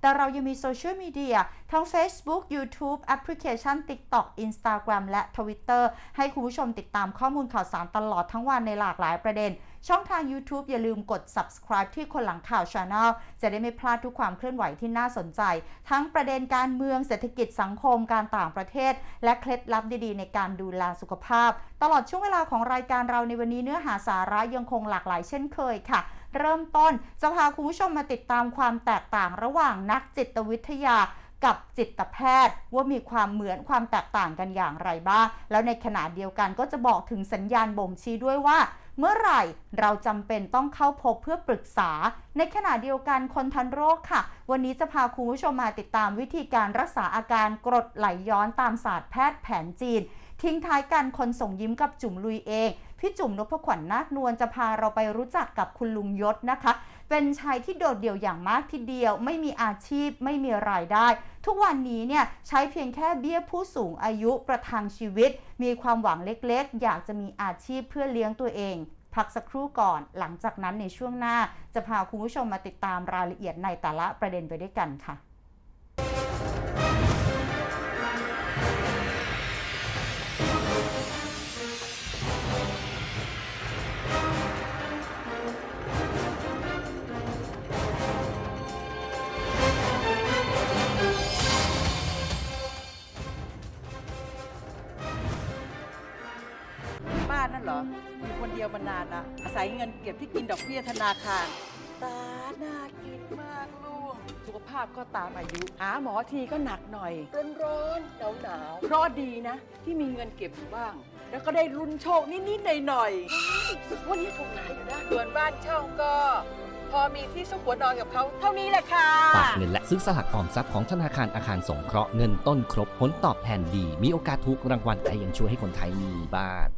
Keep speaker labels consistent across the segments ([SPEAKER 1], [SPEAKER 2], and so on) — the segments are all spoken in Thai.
[SPEAKER 1] แต่เรายังมีโซเชียลมีเดียทั้ง Facebook YouTube แอปพลิเคชัน TikTok Instagram และ Twitter ให้คุณผู้ชมติดตามข้อมูลข่าวสารตลอดทั้งวันในหลากหลายประเด็น ช่องทาง YouTube อย่าลืมกด subscribe ที่คนหลังข่าว Channel จะได้ไม่พลาดทุกความเคลื่อนไหวที่น่าสนใจ ทั้งประเด็นการเมืองเศรษฐกิจสังคมการต่างประเทศ และเคล็ดลับดีๆ ในการดูแลสุขภาพ ตลอดช่วงเวลาของรายการเราในวันนี้เนื้อหาสาระยังคงหลากหลายเช่นเคยค่ะ เริ่มต้นจะพาคุณผู้ชมมาติดตามความแตกต่างระหว่างนักจิตวิทยากับจิตแพทย์ว่ามีความเหมือนความแตกต่างกันอย่างไรบ้าง แล้วในขณะเดียวกันก็จะบอกถึงสัญญาณบ่งชี้ด้วยว่า เมื่อไหร่เราจำเป็นต้องเข้าพบเพื่อปรึกษา ในขณะเดียวกันคนทันโรคค่ะ วันนี้จะพาคุณผู้ชมมาติดตามวิธีการรักษาอาการกรดไหลย้อนตามศาสตร์แพทย์แผนจีน ทิ้งท้ายกันคนส่งยิ้มกับจุ๋มลุยเอง พี่จุ๋มนพขวัญนาคนวลจะพาเราไปรู้จักกับคุณลุงยศนะคะ เป็นชายที่โดดเดี่ยวอย่างมากทีเดียว ไม่มีอาชีพไม่มีรายได้ ทุกวันนี้เนี่ยใช้เพียงแค่เบี้ยผู้สูงอายุประทังชีวิต มีความหวังเล็กๆ อยากจะมีอาชีพเพื่อเลี้ยงตัวเองพักสักครู่ก่อน หลังจากนั้นในช่วงหน้า จะพาคุณผู้ชมมาติดตามรายละเอียดในแต่ละประเด็นไปด้วยกันค่ะ
[SPEAKER 2] ออยู่คนเดียวมานานละอาศัยเงินเก็บที่กินดอกเบี้ยธนาคาร ตาน่ากินมากลูก สุขภาพก็ตามอายุ หาหมอทีก็หนักหน่อย ร้อนร้อนหนาวหนาวเพราะดีนะ ที่มีเงินเก็บอยู่บ้าง แล้วก็ได้ลุ้นโชคนิดๆหน่อยๆวันนี้ถูกหลายอยู่นะส่วนบ้านเช่าก็ พอมีที่ซุกหัวนอนกับเขาเท่านี้แหละค่ะ
[SPEAKER 3] ฝากเงินและซื้อสลากออมทรัพย์ของธนาคารอาคารสงเคราะห์เงินต้นครบ ผลตอบแทนดี มีโอกาสถูกรางวัลและยังช่วยให้คนไทยมีบ้าน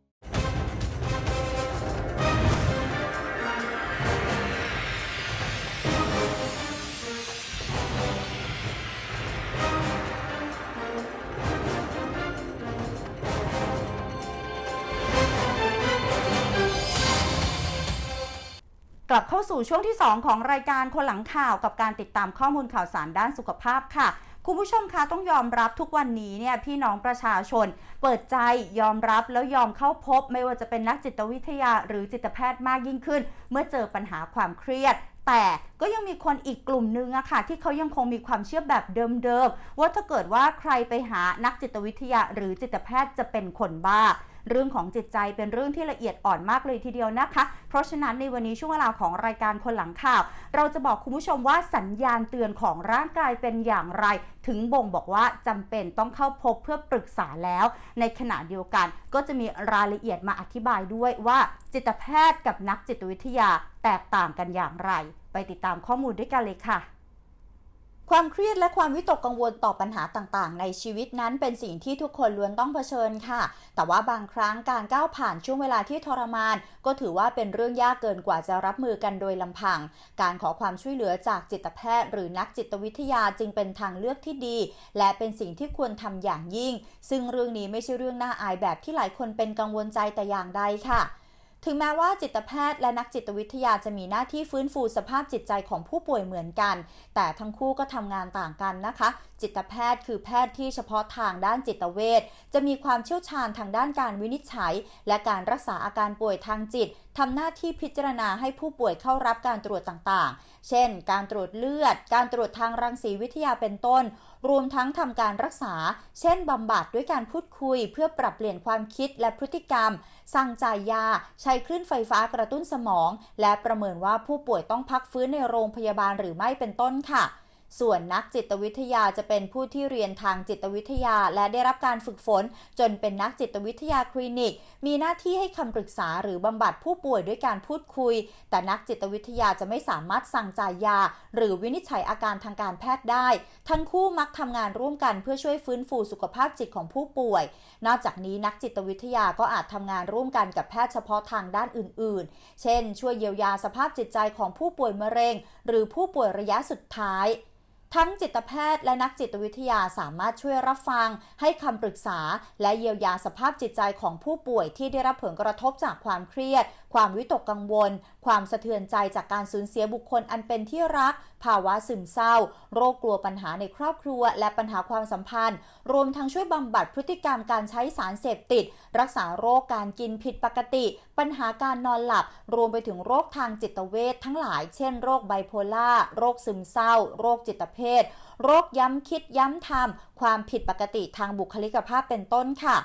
[SPEAKER 1] กลับเข้าสู่ช่วงที่ 2 ของรายการคนหลังข่าวกับการติดตามข้อมูลข่าวสารด้านสุขภาพค่ะ คุณผู้ชมคะต้องยอมรับทุกวันนี้เนี่ยพี่น้องประชาชน เปิดใจยอมรับแล้วยอมเข้าพบ ไม่ว่าจะเป็นนักจิตวิทยาหรือจิตแพทย์มากยิ่งขึ้น เมื่อเจอปัญหาความเครียดแต่ก็ยังมีคนอีกกลุ่มนึงอะค่ะ ที่เขายังคงมีความเชื่อแบบเดิมๆว่าถ้าเกิดว่าใครไปหานักจิตวิทยาหรือจิตแพทย์จะเป็นคนบ้า เรื่องของจิตใจเป็นเรื่องที่ละเอียดอ่อนมากเลยทีเดียวนะคะ เพราะฉะนั้นในวันนี้ช่วงเวลาของรายการคนหลังข่าว เราจะบอกคุณผู้ชมว่าสัญญาณเตือนของร่างกายเป็นอย่างไร ถึงบ่งบอกว่าจำเป็นต้องเข้าพบเพื่อปรึกษาแล้ว ในขณะเดียวกัน ก็จะมีรายละเอียดมาอธิบายด้วยว่า จิตแพทย์กับนักจิตวิทยาแตกต่างกันอย่างไร ไปติดตามข้อมูลด้วยกันเลยค่ะ ความเครียดและความวิตกกังวลต่อปัญหาต่างๆ ในชีวิตนั้นเป็นสิ่งที่ทุกคนล้วนต้องเผชิญค่ะ แต่ว่าบางครั้งการก้าวผ่านช่วงเวลาที่ทรมาน ก็ถือว่าเป็นเรื่องยากเกินกว่าจะรับมือกันโดยลำพัง การขอความช่วยเหลือจากจิตแพทย์ หรือนักจิตวิทยาจึงเป็นทางเลือกที่ดี และเป็นสิ่งที่ควรทำอย่างยิ่ง ซึ่งเรื่องนี้ไม่ใช่เรื่องน่าอายแบบที่หลายคนเป็นกังวลใจแต่อย่างใดค่ะ ถึงแม้ว่าจิตแพทย์และนักจิตวิทยาจะมีหน้าที่ฟื้นฟูสภาพจิตใจของผู้ป่วยเหมือนกัน แต่ทั้งคู่ก็ทำงานต่างกันนะคะ จิตแพทย์คือแพทย์ที่เฉพาะทางด้านจิตเวชจะมีความเชี่ยวชาญทางด้านการวินิจฉัย และการรักษาอาการป่วยทางจิตทำหน้าที่พิจารณาให้ผู้ป่วยเข้ารับการตรวจต่างๆ เช่น การตรวจเลือด การตรวจทางรังสีวิทยาเป็นต้น รวมทั้งทำการรักษา เช่นบำบัดด้วยการพูดคุย เพื่อปรับเปลี่ยนความคิดและพฤติกรรม สั่งจ่ายยา ใช้คลื่นไฟฟ้ากระตุ้นสมอง และประเมินว่าผู้ป่วยต้องพักฟื้นในโรงพยาบาลหรือไม่เป็นต้นค่ะ ส่วนนักจิตวิทยาจะเป็นผู้ที่เรียนทางจิตวิทยา และได้รับการฝึกฝน จนเป็นนักจิตวิทยาคลินิก มีหน้าที่ให้คำปรึกษาหรือบำบัดผู้ป่วยด้วยการพูดคุย แต่นักจิตวิทยาจะไม่สามารถสั่งจ่ายยา หรือวินิจฉัยอาการทางการแพทย์ได้ ทั้งคู่มักทำงานร่วมกันเพื่อช่วยฟื้นฟูสุขภาพจิตของผู้ป่วย นอกจากนี้นักจิตวิทยาก็อาจทำงานร่วมกันกับแพทย์เฉพาะทางด้านอื่น ๆ เช่น ช่วยเยียวยาสภาพจิตใจของผู้ป่วยมะเร็ง หรือผู้ป่วยระยะสุดท้าย ทั้งจิตแพทย์และนักจิตวิทยาสามารถช่วยรับฟัง ให้คำปรึกษา และเยียวยาสภาพจิตใจของผู้ป่วยที่ได้รับผลกระทบจากความเครียด ความวิตกกังวล ความสะเทือนใจจากการสูญเสียบุคคลอันเป็นที่รัก ภาวะซึมเศร้า โรคกลัวปัญหาในครอบครัว และปัญหาความสัมพันธ์ รวมทั้งช่วยบำบัดพฤติกรรมการใช้สารเสพติด รักษาโรคการกินผิดปกติ ปัญหาการนอนหลับ รวมไปถึงโรคทางจิตเวชทั้งหลาย เช่นโรคไบโพล่า โรคซึมเศร้า โรคจิตเภท โรคย้ำคิดย้ำทำ ความผิดปกติทางบุคลิกภาพเป็นต้นค่ะ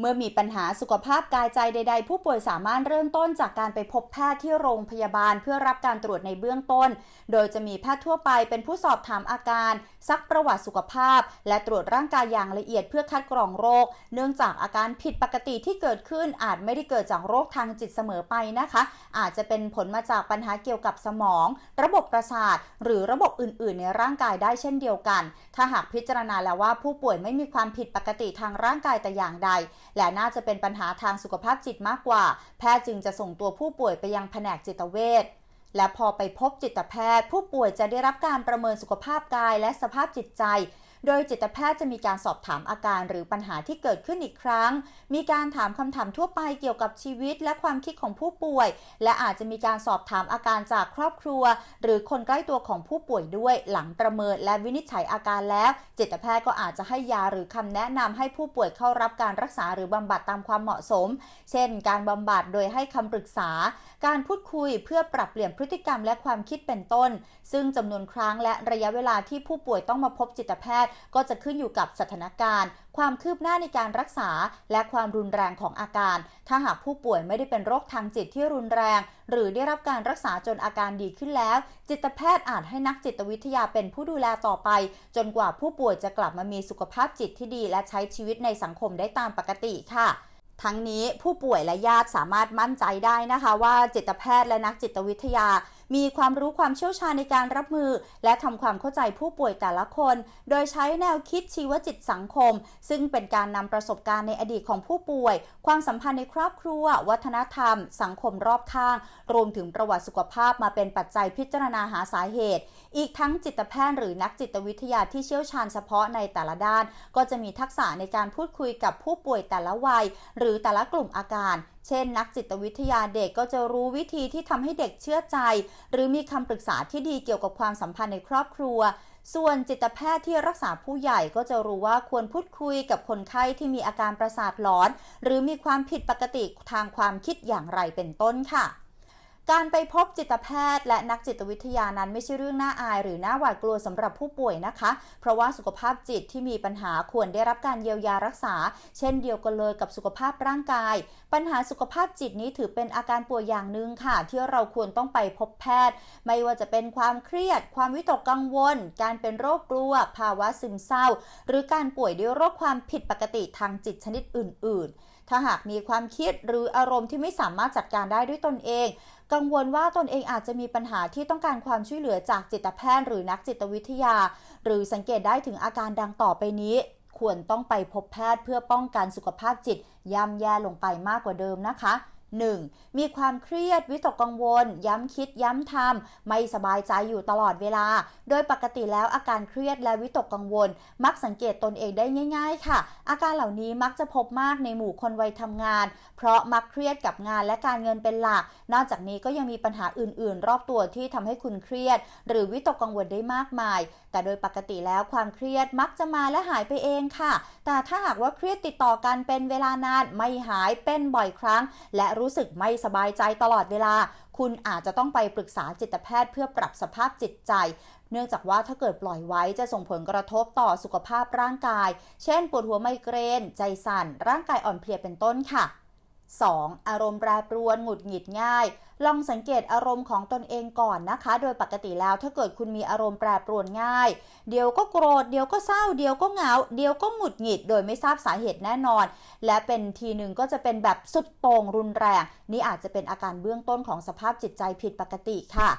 [SPEAKER 1] เมื่อมีปัญหาสุขภาพกายใจใด ๆ ผู้ป่วยสามารถเริ่มต้นจากการไปพบแพทย์ที่โรงพยาบาลเพื่อรับการตรวจในเบื้องต้น โดยจะมีแพทย์ทั่วไปเป็นผู้สอบถามอาการ ซักประวัติสุขภาพ และตรวจร่างกายอย่างละเอียดเพื่อคัดกรองโรค เนื่องจากอาการผิดปกติที่เกิดขึ้นอาจไม่ได้เกิดจากโรคทางจิตเสมอไปนะคะ อาจจะเป็นผลมาจากปัญหาเกี่ยวกับสมอง ระบบประสาท หรือระบบอื่น ๆ ในร่างกายได้เช่นเดียวกัน ถ้าหากพิจารณาแล้วว่าผู้ป่วยไม่มีความผิดปกติทางร่างกายแต่อย่างใดและน่าจะเป็นปัญหาทางสุขภาพจิตมากกว่า แพทย์จึงจะส่งตัวผู้ป่วยไปยังแผนกจิตเวชและพอไปพบจิตแพทย์ ผู้ป่วยจะได้รับการประเมินสุขภาพกายและสภาพจิตใจ โดยจิตแพทย์จะมีการสอบถามอาการหรือปัญหาที่เกิดขึ้นอีกครั้ง มีการถามคำถามทั่วไปเกี่ยวกับชีวิตและความคิดของผู้ป่วย และอาจจะมีการสอบถามอาการจากครอบครัว หรือคนใกล้ตัวของผู้ป่วยด้วยหลังประเมินและวินิจฉัยอาการแล้ว จิตแพทย์ก็อาจจะให้ยาหรือคำแนะนำให้ผู้ป่วยเข้ารับการรักษาหรือบำบัดตามความเหมาะสม เช่น การบำบัดโดยให้คำปรึกษา การพูดคุยเพื่อปรับเปลี่ยนพฤติกรรมและความคิดเป็นต้น ซึ่งจำนวนครั้งและระยะเวลาที่ผู้ป่วยต้องมาพบจิตแพทย์ก็จะขึ้นอยู่กับสถานการณ์ ความคืบหน้าในการรักษา และความรุนแรงของอาการ ถ้าหากผู้ป่วยไม่ได้เป็นโรคทางจิตที่รุนแรง หรือได้รับการรักษาจนอาการดีขึ้นแล้ว จิตแพทย์อาจให้นักจิตวิทยาเป็นผู้ดูแลต่อไป จนกว่าผู้ป่วยจะกลับมามีสุขภาพจิตที่ดี และใช้ชีวิตในสังคมได้ตามปกติค่ะทั้งนี้ผู้ป่วยและญาติสามารถมั่นใจได้นะคะ ว่าจิตแพทย์และนักจิตวิทยามีความรู้ความเชี่ยวชาญในการรับมือ และทำความเข้าใจผู้ป่วยแต่ละคน โดยใช้แนวคิดชีวจิตสังคม ซึ่งเป็นการนำประสบการณ์ในอดีตของผู้ป่วย ความสัมพันธ์ในครอบครัว วัฒนธรรม สังคมรอบข้าง รวมถึงประวัติสุขภาพมาเป็นปัจจัยพิจารณาหาสาเหตุ อีกทั้งจิตแพทย์หรือนักจิตวิทยาที่เชี่ยวชาญเฉพาะในแต่ละด้าน ก็จะมีทักษะในการพูดคุยกับผู้ป่วยแต่ละวัย หรือแต่ละกลุ่มอาการ เช่น นักจิตวิทยาเด็กก็จะรู้วิธีที่ทำให้เด็กเชื่อใจ หรือมีคำปรึกษาที่ดีเกี่ยวกับความสัมพันธ์ในครอบครัว ส่วนจิตแพทย์ที่รักษาผู้ใหญ่ก็จะรู้ว่าควรพูดคุยกับคนไข้ที่มีอาการประสาทหลอน หรือมีความผิดปกติทางความคิดอย่างไรเป็นต้นค่ะ การไปพบจิตแพทย์และนักจิตวิทยานั้นไม่ใช่เรื่องน่าอาย หรือน่าหวาดกลัวสำหรับผู้ป่วยนะคะ เพราะว่าสุขภาพจิตที่มีปัญหาควรได้รับการเยียวยารักษา เช่นเดียวกันเลยกับสุขภาพร่างกาย ปัญหาสุขภาพจิตนี้ถือเป็นอาการป่วยอย่างหนึ่งค่ะ ที่เราควรต้องไปพบแพทย์ ไม่ว่าจะเป็นความเครียด ความวิตกกังวล การเป็นโรคกลัว ภาวะซึมเศร้า หรือการป่วยด้วยโรคความผิดปกติทางจิตชนิดอื่น ๆ ถ้าหากมีความคิดหรืออารมณ์ที่ไม่สามารถจัดการได้ด้วยตนเอง กังวลว่าตนเองอาจจะมีปัญหาที่ต้องการความช่วยเหลือจากจิตแพทย์หรือนักจิตวิทยา หรือสังเกตได้ถึงอาการดังต่อไปนี้ ควรต้องไปพบแพทย์เพื่อป้องกันสุขภาพจิตย่ำแย่ลงไปมากกว่าเดิมนะคะ 1. มีความเครียดวิตกกังวล ย้ำคิดย้ำทำไม่สบายใจอยู่ตลอดเวลา โดยปกติแล้วอาการเครียดและวิตกกังวล มักสังเกตตนเองได้ง่าย ๆ ค่ะ อาการเหล่านี้มักจะพบมากในหมู่คนวัยทำงาน เพราะมักเครียดกับงานและการเงินเป็นหลัก นอกจากนี้ก็ยังมีปัญหาอื่น ๆ รอบตัวที่ทำให้คุณเครียด หรือวิตกกังวลได้มากมาย แต่โดยปกติแล้วความเครียดมักจะมาและหายไปเองค่ะ แต่ถ้าหากว่าเครียดติดต่อกันเป็นเวลานานไม่หายเป็นบ่อยครั้ง และรู้สึกไม่สบายใจตลอดเวลา คุณอาจจะต้องไปปรึกษาจิตแพทย์เพื่อปรับสภาพจิตใจเนื่องจากว่าถ้าเกิดปล่อยไว้จะส่งผลกระทบต่อสุขภาพร่างกาย เช่น ปวดหัวไมเกรน ใจสั่น ร่างกายอ่อนเพลียเป็นต้นค่ะ 2. อารมณ์แปรปรวนหงุดหงิดง่าย ลองสังเกตอารมณ์ของตนเองก่อนนะคะ โดยปกติแล้วถ้าเกิดคุณมีอารมณ์แปรปรวนง่าย เดี๋ยวก็โกรธ เดี๋ยวก็เศร้า เดี๋ยวก็เหงา เดี๋ยวก็หงุดหงิด โดยไม่ทราบสาเหตุแน่นอน และเป็นทีหนึ่งก็จะเป็นแบบสุดโต่งรุนแรง นี่อาจจะเป็นอาการเบื้องต้นของสภาพจิตใจผิดปกติค่ะ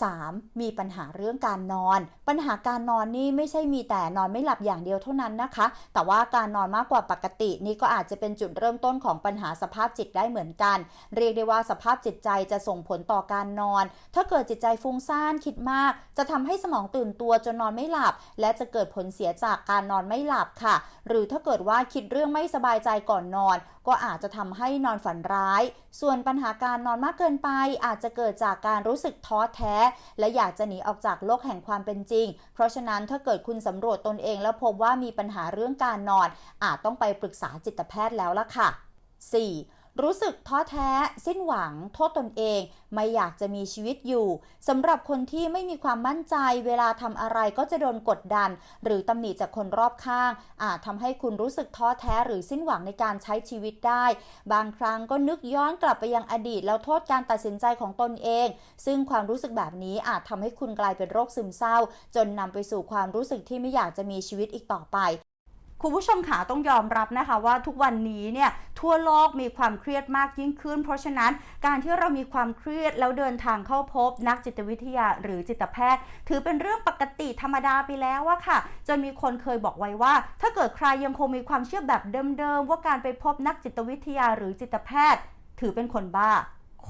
[SPEAKER 1] 3. มีปัญหาเรื่องการนอน ปัญหาการนอนนี่ไม่ใช่มีแต่นอนไม่หลับอย่างเดียวเท่านั้นนะคะ แต่ว่าการนอนมากกว่าปกติ นี่ก็อาจจะเป็นจุดเริ่มต้นของปัญหาสภาพจิตได้เหมือนกัน เรียกได้ว่าสภาพจิตใจจะส่งผลต่อการนอน ถ้าเกิดจิตใจฟุ้งซ่านคิดมาก จะทำให้สมองตื่นตัวจนนอนไม่หลับ และจะเกิดผลเสียจากการนอนไม่หลับค่ะ หรือถ้าเกิดว่าคิดเรื่องไม่สบายใจก่อนนอน ก็อาจจะทำให้นอนฝันร้าย ส่วนปัญหาการนอนมากเกินไป อาจจะเกิดจากการรู้สึกท้อแท้และอยากจะหนีออกจากโลกแห่งความเป็นจริง เพราะฉะนั้นถ้าเกิดคุณสำรวจตนเองแล้วพบว่ามีปัญหาเรื่องการนอน อาจต้องไปปรึกษาจิตแพทย์แล้วล่ะค่ะ 4. รู้สึกท้อแท้สิ้นหวัง โทษตนเอง ไม่อยากจะมีชีวิตอยู่สำหรับคนที่ไม่มีความมั่นใจ เวลาทำอะไรก็จะโดนกดดัน หรือตำหนิจากคนรอบข้าง อาจทำให้คุณรู้สึกท้อแท้หรือสิ้นหวังในการใช้ชีวิตได้ บางครั้งก็นึกย้อนกลับไปยังอดีต แล้วโทษการตัดสินใจของตนเอง ซึ่งความรู้สึกแบบนี้อาจทำให้คุณกลายเป็นโรคซึมเศร้า จนนำไปสู่ความรู้สึกที่ไม่อยากจะมีชีวิตอีกต่อไป คุณผู้ชมขาต้องยอมรับนะคะว่าทุกวันนี้เนี่ยทั่วโลกมีความเครียดมากยิ่งขึ้น เพราะฉะนั้นการที่เรามีความเครียดแล้วเดินทางเข้าพบ นักจิตวิทยาหรือจิตแพทย์ ถือเป็นเรื่องปกติธรรมดาไปแล้วอะค่ะ จนมีคนเคยบอกไว้ว่า ถ้าเกิดใครยังคงมีความเชื่อแบบเดิมๆว่าการไปพบนักจิตวิทยาหรือจิตแพทย์ ถือเป็นคนบ้า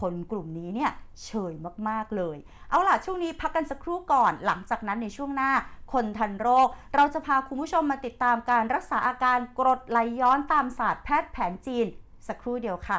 [SPEAKER 1] คนกลุ่มนี้เนี่ยเฉยมากๆเลย เอาล่ะช่วงนี้พักกันสักครู่ก่อน หลังจากนั้นในช่วงหน้า คนทันโรค เราจะพาคุณผู้ชมมาติดตามการรักษาอาการกรดไหลย้อนตามศาสตร์แพทย์แผนจีน สักครู่เดียวค่ะ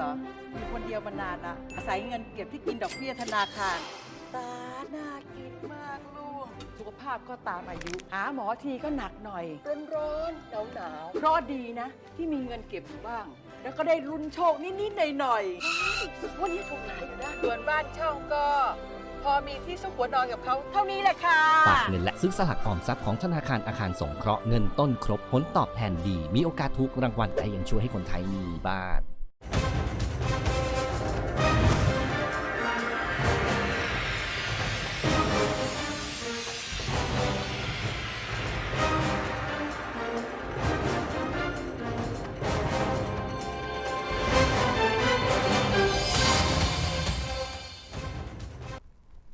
[SPEAKER 2] เหรออยู่คนเดียวมานานละอาศัยเงินเก็บที่กินดอกเบี้ยธนาคาร ตาน่ากินมากลูก สุขภาพก็ตามอายุ หาหมอทีก็หนักหน่อย ร้อนร้อนหนาวหนาวๆเพราะดีนะ ที่มีเงินเก็บอยู่บ้าง แล้วก็ได้ลุ้นโชคนิดๆหน่อยๆวันนี้ถูกหลายอยู่นะส่วนบ้านเช่าก็ พอมีที่ซุกหัวนอนกับเขาเท่านี้แหละค่ะ
[SPEAKER 3] ฝากเงินและซื้อสลากออมทรัพย์ของธนาคารอาคารสงเคราะห์เงินต้นครบ ผลตอบแทนดี มีโอกาสถูกรางวัลแต่ยังช่วยให้คนไทยมีบ้าน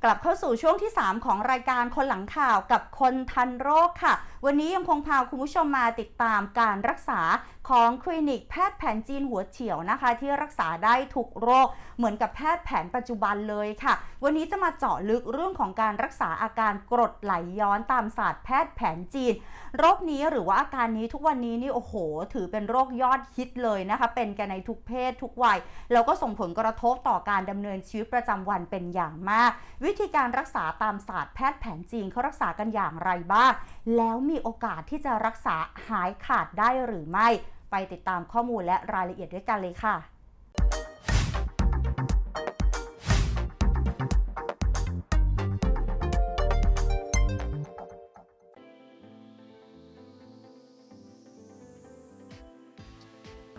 [SPEAKER 1] กลับเข้าสู่ช่วงที่ 3 ของรายการคนหลังข่าวกับคนทันโรคค่ะวันนี้ยังคงพาคุณผู้ชมมาติดตามการรักษาของคลินิกแพทย์แผนจีนหัวเฉียวนะคะ ที่รักษาได้ทุกโรคเหมือนกับแพทย์แผนปัจจุบันเลยค่ะ วันนี้จะมาเจาะลึกเรื่องของการรักษาอาการกรดไหลย้อนตามศาสตร์แพทย์แผนจีน โรคนี้หรือว่าอาการนี้ทุกวันนี้นี่โอ้โห ถือเป็นโรคยอดฮิตเลยนะคะ เป็นกันในทุกเพศทุกวัยแล้วก็ส่งผลกระทบต่อการดำเนินชีวิตประจำวันเป็นอย่างมาก วิธีการรักษาตามศาสตร์แพทย์แผนจีนเขารักษากันอย่างไรบ้าง แล้วมีโอกาสที่จะรักษาหายขาดได้หรือไม่ ไปติดตามข้อมูลและรายละเอียดด้วยกันเลยค่ะ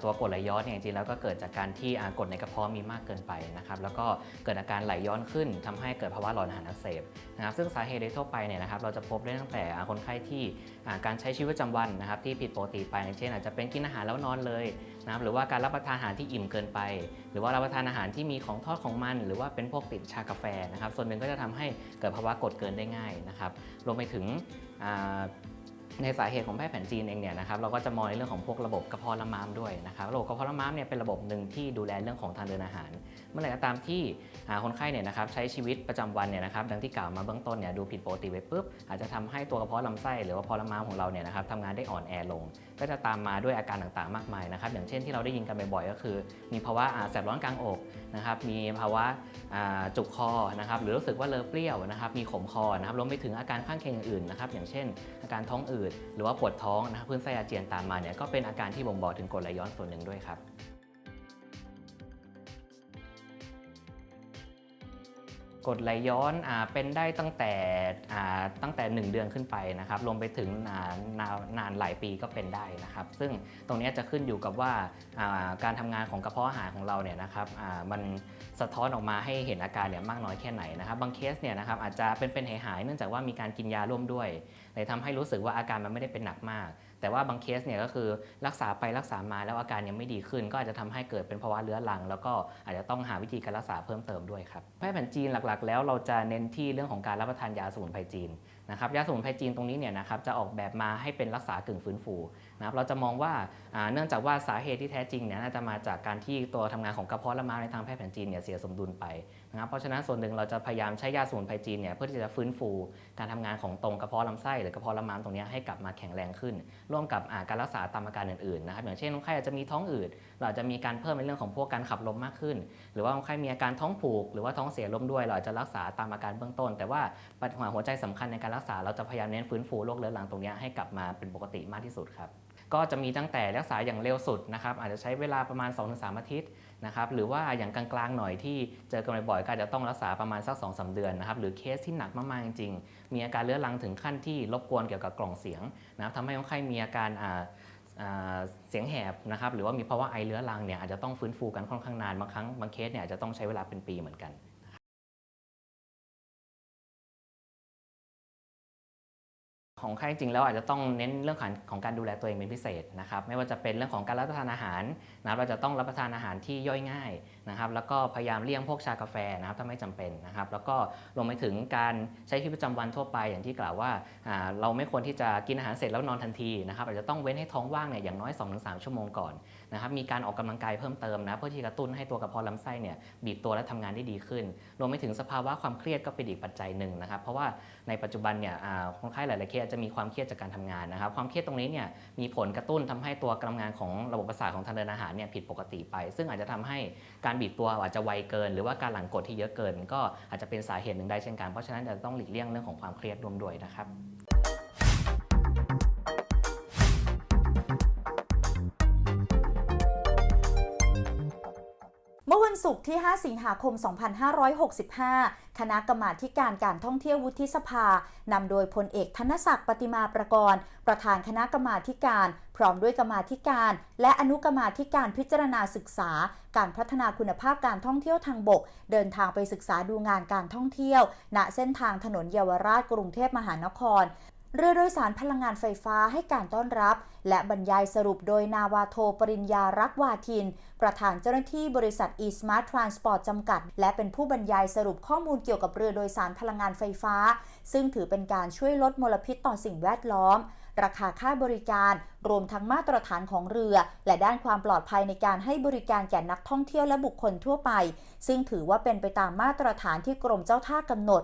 [SPEAKER 4] ตัวกรดไหลย้อนเนี่ยจริงๆแล้วก็เกิดจากการที่อ่ากรดในกระเพาะมีมากเกินไปนะครับแล้วก็เกิดอาการไหลย้อนขึ้นทำให้เกิดภาวะหลอดอาหารอักเสบนะครับซึ่งสาเหตุโดยทั่วไปเนี่ยนะครับเราจะพบได้ตั้งแต่คนไข้ที่การใช้ชีวิตประจำวันนะครับที่ผิดปกติไปอย่างเช่นอาจจะเป็นกินอาหารแล้วนอนเลยนะครับหรือว่าการรับประทานอาหารที่อิ่มเกินไป หรือว่ารับประทานอาหารที่มีของทอดของมัน หรือว่าเป็นพวกติดชากาแฟนะครับส่วนหนึ่งก็จะทำให้เกิดภาวะกรดเกินได้ง่ายนะครับรวมไปถึง ในสาเหตุของแพทย์แผนจีนเองเนี่ยนะครับเราก็จะมองในเรื่องของพวกระบบกระเพาะละม้ามด้วยนะครับระบบกระเพาะละม้ามเนี่ยเป็นระบบหนึ่งที่ดูแลเรื่องของทางเดินอาหาร เมื่อไหร่ก็ตามที่คนไข้เนี่ยนะครับใช้ชีวิตประจำวันเนี่ยนะครับดังที่กล่าวมาเบื้องต้นเนี่ยดูผิดปกติไปปุ๊บอาจจะทำให้ตัวกระเพาะลำไส้หรือว่ากระเพาะละม้ามของเราเนี่ยนะครับทำงานได้อ่อนแอลง ก็จะตามมาด้วยอาการต่างๆมากมายนะครับอย่างเช่นที่เราได้ยินกันบ่อยๆก็คือ มีภาวะแสบร้อนกลางอกนะครับมีภาวะจุกคอนะครับหรือรู้สึกว่าเลอะเปรี้ยวนะครับมีขมคอนะครับรวมไปถึงอาการข้างเคียงอื่นนะครับอย่างเช่น อาการท้องอืดหรือว่าปวดท้องนะครับคลื่นไส้อาเจียนตามมาเนี่ยก็เป็นอาการที่บ่งบอกถึงกรดไหลย้อนส่วนหนึ่งด้วยครับ กดไหลย้อนอเป็นได้ตั้งแต่ตั้งแต่ 1 เดือนขึ้นไปนะครับรวมไปถึงอ่านานนานหลายปีก็เป็นได้นะครับ ซึ่งตรงนี้จะขึ้นอยู่กับว่าการทำงานของกระเพาะอาหารของเราเนี่ยนะครับมันสะท้อนออกมาให้เห็นอาการเนี่ยมากน้อยแค่ไหนนะครับบางเคสเนี่ยนะครับอาจจะเป็นเป็นหายหายเนื่องจากว่ามีการกินยาร่วมด้วยเลยทำให้รู้สึกว่าอาการมันไม่ได้เป็นหนักมาก แต่ว่าบางเคสเนี่ยก็คือรักษาไปรักษามาแล้วอาการยังไม่ดีขึ้น ก็อาจจะทำให้เกิดเป็นภาวะเรื้อรัง แล้วก็อาจจะต้องหาวิธีการรักษาเพิ่มเติมด้วยครับแพทย์แผนจีนหลักๆ แล้วเราจะเน้นที่เรื่องของการรับประทานยาสมุนไพรจีนนะครับยาสมุนไพรจีนตรงนี้เนี่ยนะครับจะออกแบบมาให้เป็นรักษากึ่งฟื้นฟูนะครับเราจะมองว่าเนื่องจากว่าสาเหตุที่แท้จริงเนี่ยน่าจะมาจากการที่ตัวทำงานของกระเพาะและม้ามในทางแพทย์แผนจีนเนี่ยเสียสมดุลไป นะครับเพราะฉะนั้นส่วนหนึ่งเราจะพยายามใช้ยาสมุนไพรจีนเนี่ยเพื่อที่จะฟื้นฟูการทำงานของตรงกระเพาะลำไส้หรือกระเพาะลำม้ามตรงนี้ให้กลับมาแข็งแรงขึ้น ร่วมกับการรักษาตามอาการอื่นๆนะครับอย่างเช่นคนไข้อาจจะมีท้องอืดเราจะมีการเพิ่มในเรื่องของพวกการขับลมมากขึ้น หรือว่าคนไข้มีอาการท้องผูก หรือว่าท้องเสียลมด้วย เราจะรักษาตามอาการเบื้องต้น แต่ว่าปัญหาหัวใจสำคัญในการรักษาเราจะพยายามเน้นฟื้นฟูโรคเรื้อรังตรงนี้ให้กลับมาเป็นปกติมากที่สุดครับก็จะมีตั้งแต่รักษาอย่างเร็วสุดนะครับอาจจะใช้เวลาประมาณ 2-3 อาทิตย์ นะครับหรือว่าอย่างกลางๆหน่อยที่เจอกันบ่อยๆก็อาจจะต้องรักษาประมาณสัก2อสเดือนนะครับหรือเคสที่หนักมากๆจริงๆมีอาการเรื้อรังถึงขั้นที่รบกวนเกี่ยวกับกล่องเสียงนะครับทำให้คนไข้มีอาการเสียงแหบนะครับหรือว่ามีภาวะไอเรื้อรังเนี่ยอาจจะต้องฟื้นฟูกันค่อนข้างนานบางครั้งบางเคสเนี่ยอาจจะต้องใช้เวลาเป็นปีเหมือนกัน ของไข้จริงแล้วอาจจะต้องเน้นเรื่องของของการดูแลตัวเองเป็นพิเศษนะครับไม่ว่าจะเป็นเรื่องของการรับประทานอาหารนะครับเราจะต้องรับประทานอาหารที่ย่อยง่ายนะครับแล้วก็พยายามเลี่ยงพวกชากาแฟนะครับถ้าไม่จำเป็นนะครับแล้วก็รวมไปถึงการใช้ชีวิตประจำวันทั่วไปอย่างที่กล่าวว่าอ่าเราไม่ควรที่จะกินอาหารเสร็จแล้วนอนทันทีนะครับอาจจะต้องเว้นให้ท้องว่างเนี่ยอย่างน้อย 2-3 ชั่วโมงก่อน นะครับมีการออกกำลังกายเพิ่มเติมนะเพื่อที่กระตุ้นให้ตัวกระเพาะลำไส้เนี่ยบีบตัวและทำงานได้ดีขึ้น รวมไปถึงสภาวะความเครียดก็เป็นอีกปัจจัยหนึ่งนะครับ เพราะว่าในปัจจุบันเนี่ยคนไข้หลายๆเคสจจะมีความเครียดจากการทำงานนะครับ ความเครียดตรงนี้เนี่ยมีผลกระตุ้นทำให้ตัวการทำงานของระบบประสาทของทางเดินอาหารเนี่ยผิดปกติไป ซึ่งอาจจะทำให้การบีบตัวอาจจะไวเกิน หรือว่าการหลั่งกรดที่เยอะเกิน ก็อาจจะเป็นสาเหตุหนึ่งได้เช่นกันเพราะฉะนั้นจะต้องหลีกเลี่ยงเรื่องของความเครียดรวมด้วยนะครับ
[SPEAKER 1] เมื่อวันศุกร์ที่ 5 สิงหาคม 2565 คณะกรรมาธิการการท่องเที่ยววุฒิสภานำโดยพลเอกธนศักดิ์ปฏิมาประกรณ์ ประธานคณะกรรมาธิการ พร้อมด้วยกรรมาธิการ และอนุกรรมาธิการพิจารณาศึกษา การพัฒนาคุณภาพการท่องเที่ยวทางบก เดินทางไปศึกษาดูงานการท่องเที่ยว ณเส้นทางถนนเยาวราชกรุงเทพมหานคร เรือโดยสารพลังงานไฟฟ้าให้การต้อนรับ และบรรยายสรุปโดยนาวาโทปริญญารักวาทิน ประธานเจ้าหน้าที่บริษัท e-smart transport จำกัด และเป็นผู้บรรยายสรุปข้อมูลเกี่ยวกับเรือโดยสารพลังงานไฟฟ้า ซึ่งถือเป็นการช่วยลดมลพิษต่อสิ่งแวดล้อม ราคาค่าบริการ รวมทั้งมาตรฐานของเรือ และด้านความปลอดภัยในการให้บริการแก่นักท่องเที่ยวและบุคคลทั่วไป ซึ่งถือว่าเป็นไปตามมาตรฐานที่กรมเจ้าท่ากำหนด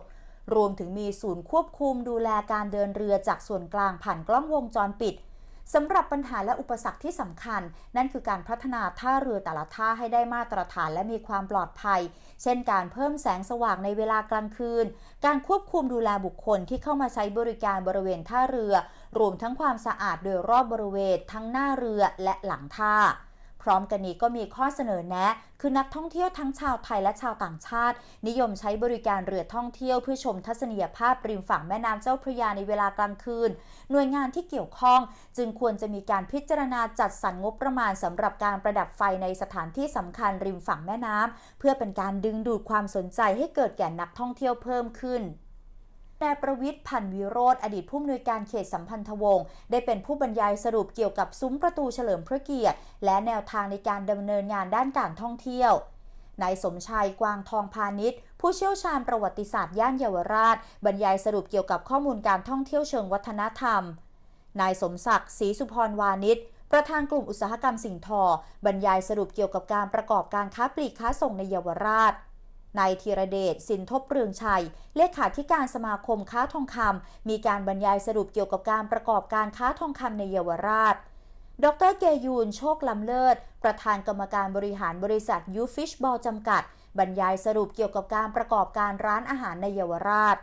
[SPEAKER 1] รวมถึงมีศูนย์ควบคุมดูแลการเดินเรือจากส่วนกลางผ่านกล้องวงจรปิดสำหรับปัญหาและอุปสรรคที่สำคัญ นั่นคือการพัฒนาท่าเรือแต่ละท่าให้ได้มาตรฐานและมีความปลอดภัย เช่นการเพิ่มแสงสว่างในเวลากลางคืน การควบคุมดูแลบุคคลที่เข้ามาใช้บริการบริเวณท่าเรือ รวมทั้งความสะอาดโดยรอบบริเวณทั้งหน้าเรือและหลังท่า พร้อมกันนี้ก็มีข้อเสนอแนะ คือนักท่องเที่ยวทั้งชาวไทยและชาวต่างชาติ นิยมใช้บริการเรือท่องเที่ยวเพื่อชมทัศนียภาพริมฝั่งแม่น้ำเจ้าพระยาในเวลากลางคืน หน่วยงานที่เกี่ยวข้อง จึงควรจะมีการพิจารณาจัดสรรงบประมาณสำหรับการประดับไฟในสถานที่สำคัญริมฝั่งแม่น้ำเพื่อเป็นการดึงดูดความสนใจให้เกิดแก่นักท่องเที่ยวเพิ่มขึ้น นายประวิทย์พันวิโรธอดีตผู้อำนวยการเขตสัมพันธวงศ์ได้เป็นผู้บรรยายสรุปเกี่ยวกับซุ้มประตูเฉลิมพระเกียรติ และแนวทางในการดำเนินงานด้านการท่องเที่ยวนายสมชัยกวางทองพาณิชย์ ผู้เชี่ยวชาญประวัติศาสตร์ย่านเยาวราช บรรยายสรุปเกี่ยวกับข้อมูลการท่องเที่ยวเชิงวัฒนธรรม นายสมศักดิ์ศรีสุพรวานิชประธานกลุ่มอุตสาหกรรมสิ่งทอ บรรยายสรุปเกี่ยวกับการประกอบการค้าปลีกค้าส่งในเยาวราช นายธีรเดชสินทบเรืองชัย เลขาธิการสมาคมค้าทองคำมีการบรรยายสรุปเกี่ยวกับการประกอบการค้าทองคำในเยาวราช ดรเกยูนโชคลำเลิศ ประธานกรรมการบริหารบริษัทยูฟิชบอลจำกัด บรรยายสรุปเกี่ยวกับการประกอบการร้านอาหารในเยาวราช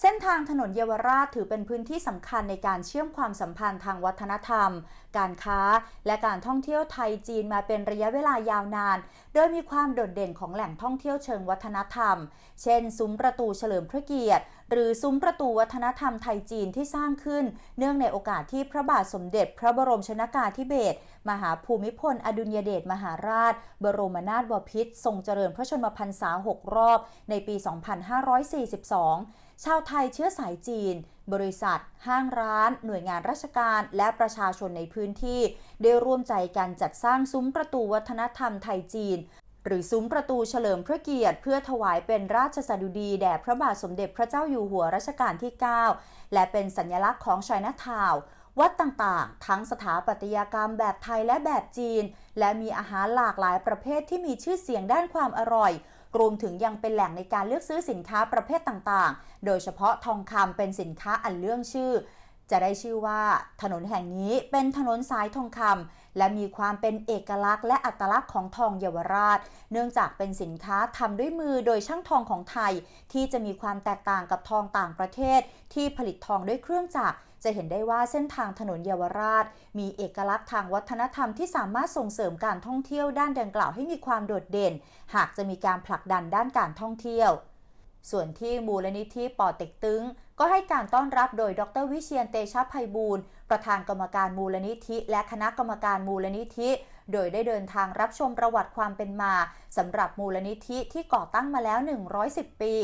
[SPEAKER 1] เส้นทางถนนเยาวราชถือเป็นพื้นที่สำคัญในการเชื่อมความสัมพันธ์ทางวัฒนธรรม การค้า และการท่องเที่ยวไทยจีนมาเป็นระยะเวลายาวนาน โดยมีความโดดเด่นของแหล่งท่องเที่ยวเชิงวัฒนธรรม เช่น ซุ้มประตูเฉลิมพระเกียรติ หรือซุ้มประตูวัฒนธรรมไทยจีนที่สร้างขึ้น เนื่องในโอกาสที่พระบาทสมเด็จ พระบรมชนากาธิเบศรมหาภูมิพล อดุลยเดชมหาราช บรมนาถบพิตรทรงเจริญพระชนมพรรษา 6 รอบ ในปี 2542 ชาวไทยเชื้อสายจีน บริษัท ห้างร้าน หน่วยงานราชการ และประชาชนในพื้นที่ ได้ร่วมใจกันจัดสร้างซุ้มประตูวัฒนธรรมไทยจีน หรือซุ้มประตูเฉลิมพระเกียรติ เพื่อถวายเป็นราชสดุดีแด่พระบาทสมเด็จพระเจ้าอยู่หัวรัชกาลที่ 9 และเป็นสัญลักษณ์ของชัยนาทาวน์วัดต่างๆ ทั้งสถาปัตยกรรมแบบไทยและแบบจีน และมีอาหารหลากหลายประเภทที่มีชื่อเสียงด้านความอร่อย รวมถึงยังเป็นแหล่งในการเลือกซื้อสินค้าประเภทต่างๆ โดยเฉพาะทองคำเป็นสินค้าอันเลื่องชื่อ จะได้ชื่อว่าถนนแห่งนี้เป็นถนนสายทองคำ และมีความเป็นเอกลักษณ์และอัตลักษณ์ของทองเยาวราช เนื่องจากเป็นสินค้าทำด้วยมือโดยช่างทองของไทย ที่จะมีความแตกต่างกับทองต่างประเทศ ที่ผลิตทองด้วยเครื่องจักรจะเห็นได้ว่าเส้นทางถนนเยาวราช มีเอกลักษณ์ทางวัฒนธรรมที่สามารถส่งเสริมการท่องเที่ยวด้านดังกล่าวให้มีความโดดเด่น หากจะมีการผลักดันด้านการท่องเที่ยว ส่วนที่มูลนิธิปอเต็กตึง ก็ให้การต้อนรับโดยดรวิเชียนเตชะภัยบูรณ์ประธานกรรมการมูลนิธิ และคณะกรรมการมูลนิธิ โดยได้เดินทางรับชมประวัติความเป็นมาสำหรับมูลนิธิที่ก่อตั้งมาแล้ว 110 ปี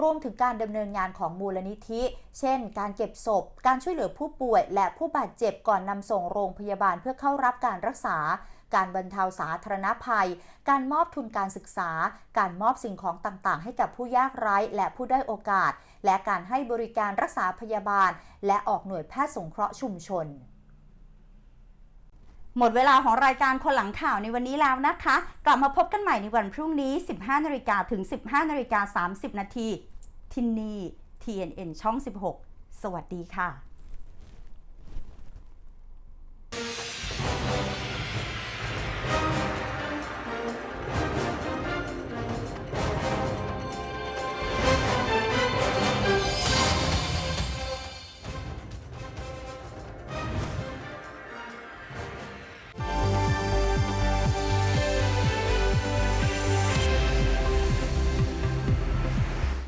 [SPEAKER 1] รวมถึงการดำเนินงานของมูลนิธิ เช่น การเก็บศพ การช่วยเหลือผู้ป่วย และผู้บาดเจ็บก่อนนำส่งโรงพยาบาลเพื่อเข้ารับการรักษา การบรรเทาสาธารณภัย การมอบทุนการศึกษา การมอบสิ่งของต่างๆ ให้กับผู้ยากไร้และผู้ได้โอกาส และการให้บริการรักษาพยาบาล และออกหน่วยแพทย์สงเคราะห์ชุมชนหมดเวลาของรายการคนหลังข่าวในวันนี้แล้วนะคะ กลับมาพบกันใหม่ในวันพรุ่งนี้ 15นาฬิกาถึง 15นาฬิกา30 นาทีที่นี่ TNN ช่อง 16 สวัสดีค่ะ